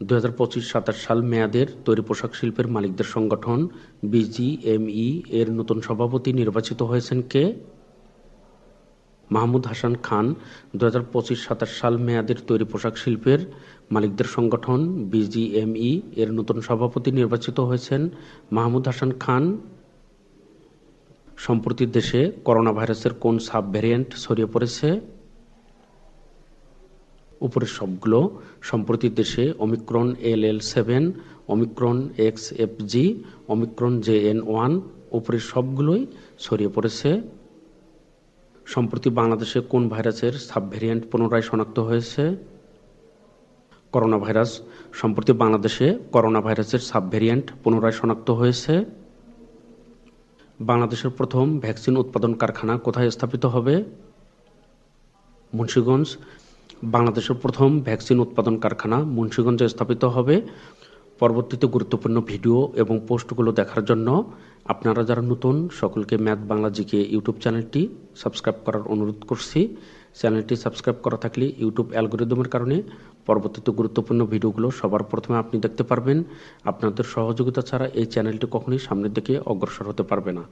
দু হাজার পঁচিশ সাতাশ সাল মেয়াদের তৈরি পোশাক শিল্পের মালিকদের সংগঠন বিজিএমই এর নতুন সভাপতি নির্বাচিত হয়েছেন কে? মাহমুদ হাসান খান। দু হাজার পঁচিশ সাতাশ সাল মেয়াদের তৈরি পোশাক শিল্পের মালিকদের সংগঠন বিজিএমই এর নতুন সভাপতি নির্বাচিত হয়েছেন মাহমুদ হাসান খান। সম্প্রতি দেশে করোনা ভাইরাসের কোন সাব ভ্যারিয়েন্ট ছড়িয়ে পড়েছে? উপরের সবগুলো, সম্প্রতি দেশে Omicron L L seven, Omicron X F G, Omicron J N one উপরের সবগুলোই ছড়িয়ে পড়েছে। সম্প্রতি বাংলাদেশে কোন ভাইরাসের সাব ভ্যারিয়েন্ট পুনরায় শনাক্ত হয়েছে? করোনা ভাইরাস সম্প্রতি বাংলাদেশে করোনা ভাইরাসের সাব ভ্যারিয়েন্ট পুনরায় শনাক্ত হয়েছে। বাংলাদেশের প্রথম ভ্যাকসিন উৎপাদন কারখানা কোথায় স্থাপিত হবে? মুন্সীগঞ্জ। বাংলাদেশের প্রথম ভ্যাকসিন উৎপাদন কারখানা মুন্সীগঞ্জে স্থাপিত হবে। পরবর্তীতে গুরুত্বপূর্ণ ভিডিও এবং পোস্টগুলো দেখার জন্য আপনারা যারা নতুন, সকলকে ম্যাথ বাংলা জিকে ইউটিউব চ্যানেলটি সাবস্ক্রাইব করার অনুরোধ করছি। চ্যানেলটি সাবস্ক্রাইব করা থাকলে ইউটিউব অ্যালগোরিদমের কারণে পরবর্তীতে গুরুত্বপূর্ণ ভিডিওগুলো সবার প্রথমে আপনি দেখতে পারবেন। আপনাদের সহযোগিতা ছাড়া এই চ্যানেলটি কখনোই সামনের দিকে অগ্রসর হতে পারবে না।